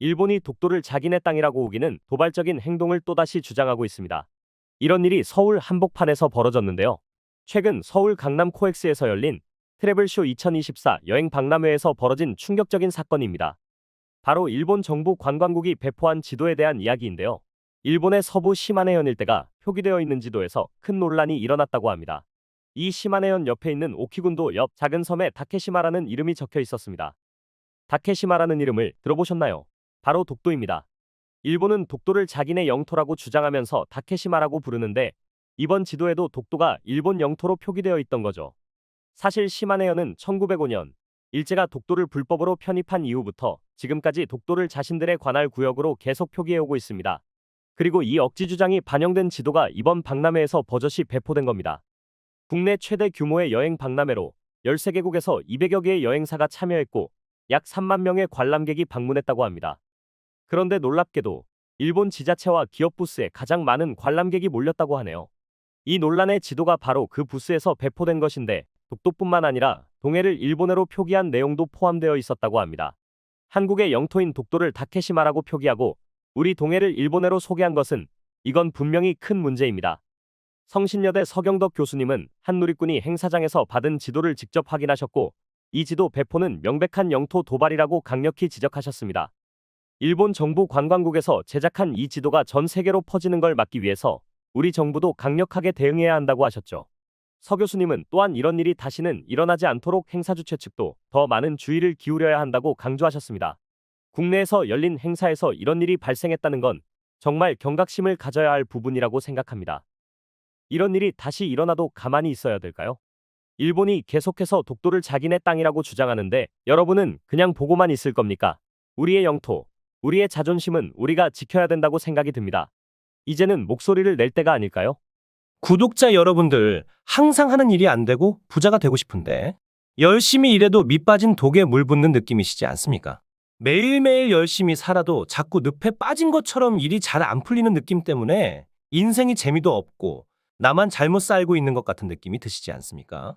일본이 독도를 자기네 땅이라고 우기는 도발적인 행동을 또다시 주장하고 있습니다. 이런 일이 서울 한복판에서 벌어졌는데요. 최근 서울 강남 코엑스에서 열린 트래블쇼 2024 여행 박람회에서 벌어진 충격적인 사건입니다. 바로 일본 정부 관광국이 배포한 지도에 대한 이야기인데요. 일본의 서부 시마네현 일대가 표기되어 있는 지도에서 큰 논란이 일어났다고 합니다. 이 시마네현 옆에 있는 오키군도 옆 작은 섬에 다케시마라는 이름이 적혀 있었습니다. 다케시마라는 이름을 들어보셨나요? 바로 독도입니다. 일본은 독도를 자기네 영토라고 주장하면서 다케시마라고 부르는데 이번 지도에도 독도가 일본 영토로 표기되어 있던 거죠. 사실 시마네현은 1905년 일제가 독도를 불법으로 편입한 이후부터 지금까지 독도를 자신들의 관할 구역으로 계속 표기해오고 있습니다. 그리고 이 억지 주장이 반영된 지도가 이번 박람회에서 버젓이 배포된 겁니다. 국내 최대 규모의 여행 박람회로 13개국에서 200여 개의 여행사가 참여했고 약 3만 명의 관람객이 방문했다고 합니다. 그런데 놀랍게도 일본 지자체와 기업 부스에 가장 많은 관람객이 몰렸다고 하네요. 이 논란의 지도가 바로 그 부스에서 배포된 것인데 독도뿐만 아니라 동해를 일본어로 표기한 내용도 포함되어 있었다고 합니다. 한국의 영토인 독도를 다케시마라고 표기하고 우리 동해를 일본어로 소개한 것은 이건 분명히 큰 문제입니다. 성신여대 서경덕 교수님은 한누리꾼이 행사장에서 받은 지도를 직접 확인하셨고 이 지도 배포는 명백한 영토 도발이라고 강력히 지적하셨습니다. 일본 정부 관광국에서 제작한 이 지도가 전 세계로 퍼지는 걸 막기 위해서 우리 정부도 강력하게 대응해야 한다고 하셨죠. 서 교수님은 또한 이런 일이 다시는 일어나지 않도록 행사 주최 측도 더 많은 주의를 기울여야 한다고 강조하셨습니다. 국내에서 열린 행사에서 이런 일이 발생했다는 건 정말 경각심을 가져야 할 부분이라고 생각합니다. 이런 일이 다시 일어나도 가만히 있어야 될까요? 일본이 계속해서 독도를 자기네 땅이라고 주장하는데 여러분은 그냥 보고만 있을 겁니까? 우리의 영토, 우리의 자존심은 우리가 지켜야 된다고 생각이 듭니다. 이제는 목소리를 낼 때가 아닐까요? 구독자 여러분들, 항상 하는 일이 안 되고 부자가 되고 싶은데, 열심히 일해도 밑 빠진 독에 물 붓는 느낌이시지 않습니까? 매일매일 열심히 살아도 자꾸 늪에 빠진 것처럼 일이 잘 안 풀리는 느낌 때문에 인생이 재미도 없고 나만 잘못 살고 있는 것 같은 느낌이 드시지 않습니까?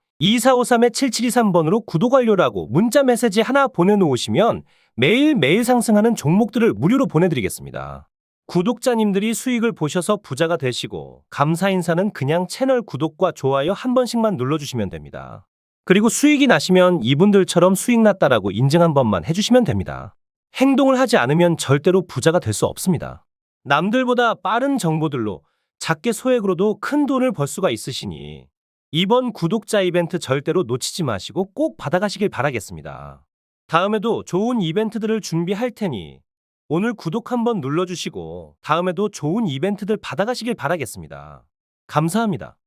010-2453-7723번으로 구독 완료라고 문자 메시지 하나 보내놓으시면 매일매일 상승하는 종목들을 무료로 보내드리겠습니다. 구독자님들이 수익을 보셔서 부자가 되시고 감사 인사는 그냥 채널 구독과 좋아요 한 번씩만 눌러주시면 됩니다. 그리고 수익이 나시면 이분들처럼 수익 났다라고 인증 한 번만 해주시면 됩니다. 행동을 하지 않으면 절대로 부자가 될 수 없습니다. 남들보다 빠른 정보들로 작게 소액으로도 큰 돈을 벌 수가 있으시니 이번 구독자 이벤트 절대로 놓치지 마시고 꼭 받아가시길 바라겠습니다. 다음에도 좋은 이벤트들을 준비할 테니 오늘 구독 한번 눌러주시고 다음에도 좋은 이벤트들 받아가시길 바라겠습니다. 감사합니다.